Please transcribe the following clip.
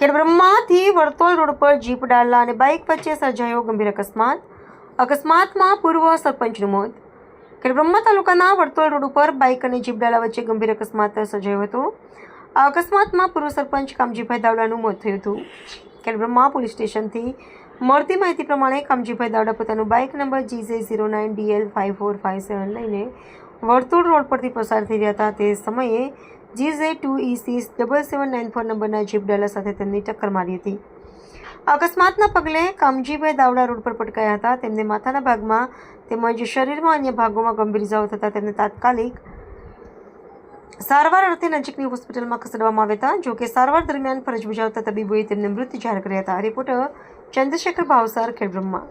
ખેડબ્રહ્માથી વર્તોલ road પર jeep ડાલા અને bike વચ્ચે સર્જાયો ગંભીર અકસ્માત. અકસ્માતમાં પૂર્વ સરપંચનું મોત. ખેડબ્રહ્મા તાલુકાના વર્તોલ રોડ ઉપર બાઇક અને જીપ ડાલા વચ્ચે ગંભીર અકસ્માત સર્જાયો હતો. આ અકસ્માતમાં પૂર્વ સરપંચ કામજીભાઈ દાવડાનું મોત થયું હતું. ખેડબ્રહ્મા પોલીસ સ્ટેશનથી મળતી માહિતી પ્રમાણે કામજીભાઈ દાવડા પોતાનું bike number GJ zero nine DL five four five seven લઈને વર્તુળ રોડ પરથી પસાર થઈ રહ્યા હતા. તે સમયે GJ two E six double seven nine four નંબરના જીપ ડાલા સાથે તેમની ટક્કર મારી હતી. અકસ્માતના પગલે કામજીભાઈ દાવડા રોડ પર પટકાયા હતા. તેમને માથાના ભાગમાં તેમજ શરીરમાં અન્ય ભાગોમાં ગંભીર ઇજાઓ થતાં તેમને તાત્કાલિક સારવાર અર્થે નજીકની હોસ્પિટલમાં ખસેડવામાં આવ્યા હતા. જોકે સારવાર દરમિયાન ફરજ બજાવતા તબીબોએ તેમને મૃત જાહેર કર્યા હતા. રિપોર્ટર ચંદ્રશેખર ભાવસાર ખેડબ્રહ્મા.